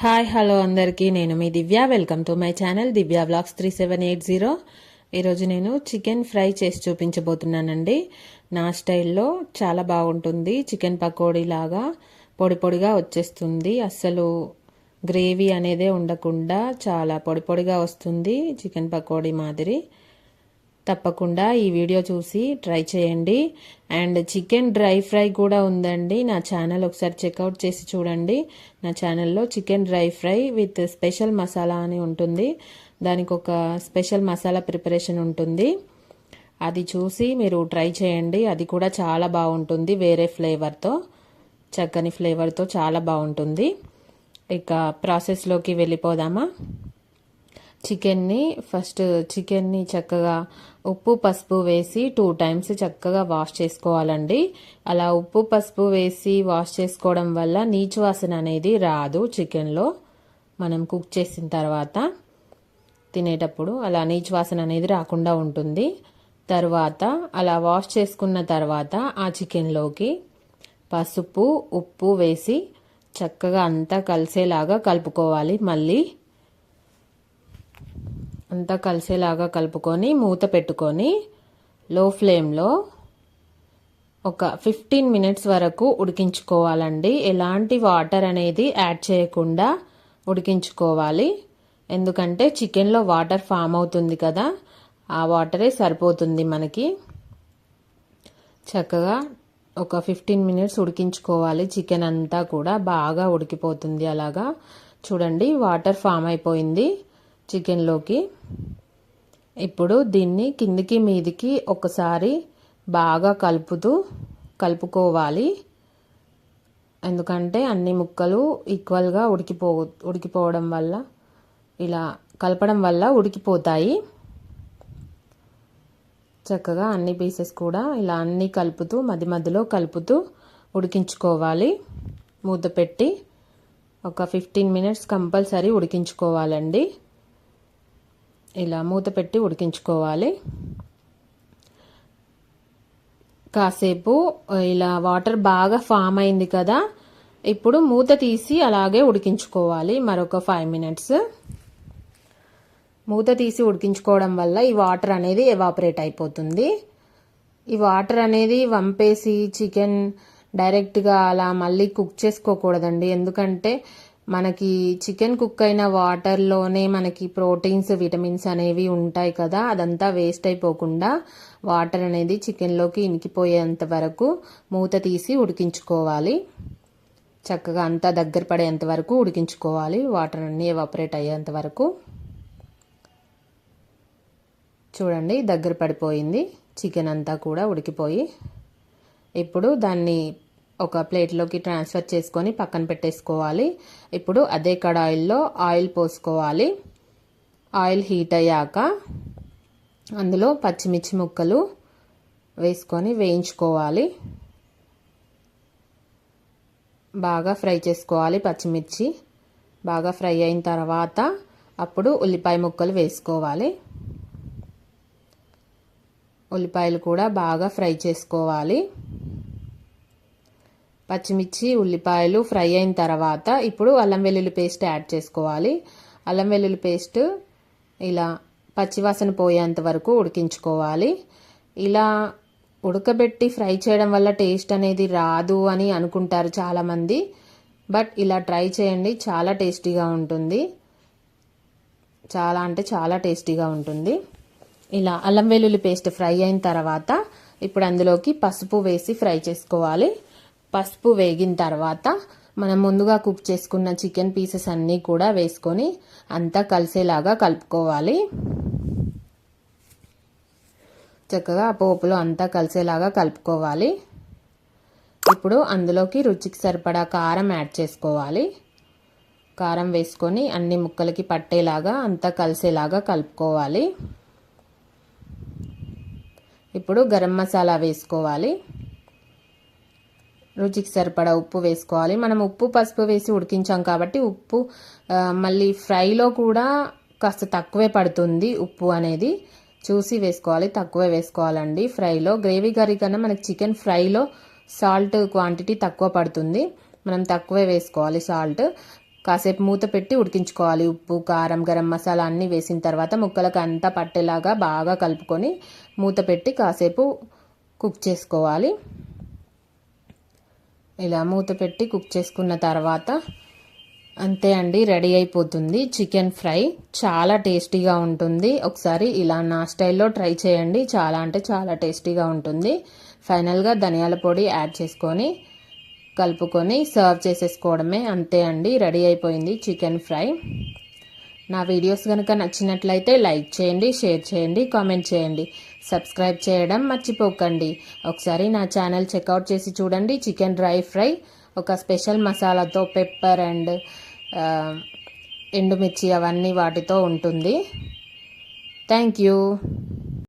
Hi hello అందరికీ. నేను మీ Divya. Welcome to my channel Divya blogs three seven eight zero. ఈరోజు నేను chicken fry చేసి చూపించబోతున్నానండి. నా స్టైల్లో చాలా బాగుంటుంది. చికెన్ పకోడీ లాగా పొడి పొడిగా వచ్చేస్తుంది. అస్సలు గ్రేవీ అనేదే ఉండకుండా చాలా పొడి పొడిగా వస్తుంది చికెన్ పకోడీ మాదిరి. తప్పకుండా ఈ వీడియో చూసి ట్రై చేయండి. అండ్ చికెన్ డ్రై ఫ్రై కూడా ఉందండి. నా ఛానల్ ఒకసారి చెక్అవుట్ చేసి చూడండి. నా ఛానల్లో chicken dry fry with special masala అని ఉంటుంది. దానికి ఒక స్పెషల్ మసాలా ప్రిపరేషన్ ఉంటుంది. అది చూసి మీరు ట్రై చేయండి. అది కూడా చాలా బాగుంటుంది వేరే ఫ్లేవర్తో. చక్కని ఫ్లేవర్తో చాలా బాగుంటుంది. ఇక ప్రాసెస్లోకి వెళ్ళిపోదామా? చికెన్ని ఫస్ట్ చికెన్ని చక్కగా ఉప్పు పసుపు వేసి టూ టైమ్స్ చక్కగా వాష్ చేసుకోవాలండి. అలా ఉప్పు పసుపు వేసి వాష్ చేసుకోవడం వల్ల నీచు వాసన అనేది రాదు చికెన్లో. మనం కుక్ చేసిన తర్వాత తినేటప్పుడు అలా నీచు వాసన అనేది రాకుండా ఉంటుంది. తర్వాత అలా వాష్ చేసుకున్న తర్వాత ఆ చికెన్లోకి పసుపు ఉప్పు వేసి చక్కగా అంతా కలిసేలాగా కలుపుకోవాలి. మళ్ళీ అంతా కలిసేలాగా కలుపుకొని మూత పెట్టుకొని లో ఫ్లేమ్లో ఒక ఫిఫ్టీన్ మినిట్స్ వరకు ఉడికించుకోవాలండి. ఎలాంటి వాటర్ అనేది యాడ్ చేయకుండా ఉడికించుకోవాలి. ఎందుకంటే చికెన్లో వాటర్ ఫామ్ అవుతుంది కదా ఆ వాటరే సరిపోతుంది మనకి. చక్కగా ఒక ఫిఫ్టీన్ మినిట్స్ ఉడికించుకోవాలి. చికెన్ అంతా కూడా బాగా ఉడికిపోతుంది అలాగా. చూడండి వాటర్ ఫామ్ అయిపోయింది. చికెన్లోకి. ఇప్పుడు దీన్ని కిందికి మీదికి ఒకసారి బాగా కలుపుతూ కలుపుకోవాలి. ఎందుకంటే అన్ని ముక్కలు ఈక్వల్గా ఉడికిపో ఉడికిపోవడం వల్ల ఇలా కలపడం వల్ల ఉడికిపోతాయి. చక్కగా అన్ని పీసెస్ కూడా ఇలా అన్నీ కలుపుతూ మధ్య మధ్యలో కలుపుతూ ఉడికించుకోవాలి. మూత పెట్టి ఒక ఫిఫ్టీన్ మినిట్స్ కంపల్సరీ ఉడికించుకోవాలండి. ఇలా మూత పెట్టి ఉడికించుకోవాలి. కాసేపు ఇలా వాటర్ బాగా ఫామ్ అయింది కదా ఇప్పుడు మూత తీసి అలాగే ఉడికించుకోవాలి. మరొక ఫైవ్ మినిట్స్. మూత తీసి ఉడికించుకోవడం వల్ల ఈ వాటర్ అనేది ఎవాపరేట్ అయిపోతుంది. ఈ వాటర్ అనేది వంపేసి చికెన్ డైరెక్ట్గా అలా మళ్ళీ కుక్ చేసుకోకూడదండి. ఎందుకంటే మనకి చికెన్ కుక్ అయిన వాటర్లోనే మనకి ప్రోటీన్స్ విటమిన్స్ అనేవి ఉంటాయి కదా అదంతా వేస్ట్ అయిపోకుండా వాటర్ అనేది చికెన్లోకి ఇనికిపోయేంత వరకు మూత తీసి ఉడికించుకోవాలి. చక్కగా అంతా దగ్గర పడేంత వరకు ఉడికించుకోవాలి. వాటర్ అన్నీ ఎవాపరేట్ అయ్యేంత వరకు. చూడండి దగ్గర పడిపోయింది. చికెన్ అంతా కూడా ఉడికిపోయి. ఇప్పుడు దాన్ని ఒక ప్లేట్లోకి ట్రాన్స్ఫర్ చేసుకొని పక్కన పెట్టేసుకోవాలి. ఇప్పుడు అదే కడాయిల్లో ఆయిల్ పోసుకోవాలి. ఆయిల్ హీట్ అయ్యాక అందులో పచ్చిమిర్చి ముక్కలు వేసుకొని వేయించుకోవాలి. బాగా ఫ్రై చేసుకోవాలి పచ్చిమిర్చి. బాగా ఫ్రై అయిన తర్వాత అప్పుడు ఉల్లిపాయ ముక్కలు వేసుకోవాలి. ఉల్లిపాయలు కూడా బాగా ఫ్రై చేసుకోవాలి. పచ్చిమిర్చి ఉల్లిపాయలు ఫ్రై అయిన తర్వాత ఇప్పుడు అల్లం వెల్లుల్లి పేస్ట్ యాడ్ చేసుకోవాలి. అల్లం వెల్లుల్లి పేస్ట్ ఇలా పచ్చివాసన పోయేంత వరకు ఉడికించుకోవాలి. ఇలా ఉడకబెట్టి ఫ్రై చేయడం వల్ల టేస్ట్ అనేది రాదు అని అనుకుంటారు చాలామంది. బట్ ఇలా ట్రై చేయండి చాలా టేస్టీగా ఉంటుంది. చాలా అంటే చాలా టేస్టీగా ఉంటుంది. ఇలా అల్లం వెల్లుల్లి పేస్ట్ ఫ్రై అయిన తర్వాత ఇప్పుడు అందులోకి పసుపు వేసి ఫ్రై చేసుకోవాలి. పసుపు వేగిన తర్వాత మనం ముందుగా కుక్ చేసుకున్న చికెన్ పీసెస్ అన్నీ కూడా వేసుకొని అంతా కలిసేలాగా కలుపుకోవాలి. చక్కగా ఆ పోపులో అంతా కలిసేలాగా కలుపుకోవాలి. ఇప్పుడు అందులోకి రుచికి సరిపడా కారం యాడ్ చేసుకోవాలి. కారం వేసుకొని అన్ని ముక్కలకి పట్టేలాగా అంతా కలిసేలాగా కలుపుకోవాలి. ఇప్పుడు గరం మసాలా వేసుకోవాలి. రుచికి సరిపడా ఉప్పు వేసుకోవాలి. మనం ఉప్పు పసుపు వేసి ఉడికించాం కాబట్టి ఉప్పు మళ్ళీ ఫ్రైలో కూడా కాస్త తక్కువే పడుతుంది ఉప్పు అనేది. చూసి వేసుకోవాలి తక్కువే వేసుకోవాలండి. ఫ్రైలో గ్రేవీ కర్రీ కన్నా మనకి చికెన్ ఫ్రైలో సాల్ట్ క్వాంటిటీ తక్కువ పడుతుంది. మనం తక్కువే వేసుకోవాలి సాల్ట్. కాసేపు మూత పెట్టి ఉడికించుకోవాలి ఉప్పు కారం గరం మసాలా అన్నీ వేసిన తర్వాత ముక్కలకు అంతా పట్టేలాగా బాగా కలుపుకొని మూత పెట్టి కాసేపు కుక్ చేసుకోవాలి. ఇలా మూత పెట్టి కుక్ చేసుకున్న తర్వాత అంతే అండి రెడీ అయిపోతుంది. చికెన్ ఫ్రై చాలా టేస్టీగా ఉంటుంది. ఒకసారి ఇలా నా స్టైల్లో ట్రై చేయండి. చాలా అంటే చాలా టేస్టీగా ఉంటుంది. ఫైనల్గా ధనియాల పొడి యాడ్ చేసుకొని కలుపుకొని సర్వ్ చేసేసుకోవడమే అంతే అండి రెడీ అయిపోయింది చికెన్ ఫ్రై. నా వీడియోస్ కనుక నచ్చినట్లయితే లైక్ చేయండి షేర్ చేయండి కామెంట్ చేయండి. సబ్స్క్రైబ్ చేయడం మర్చిపోకండి. ఒకసారి నా ఛానల్ చెక్అవుట్ చేసి చూడండి. చికెన్ డ్రై ఫ్రై ఒక స్పెషల్ మసాలాతో పెప్పర్ అండ్ ఎండుమిర్చి అవన్నీ వాటితో ఉంటుంది. Thank you.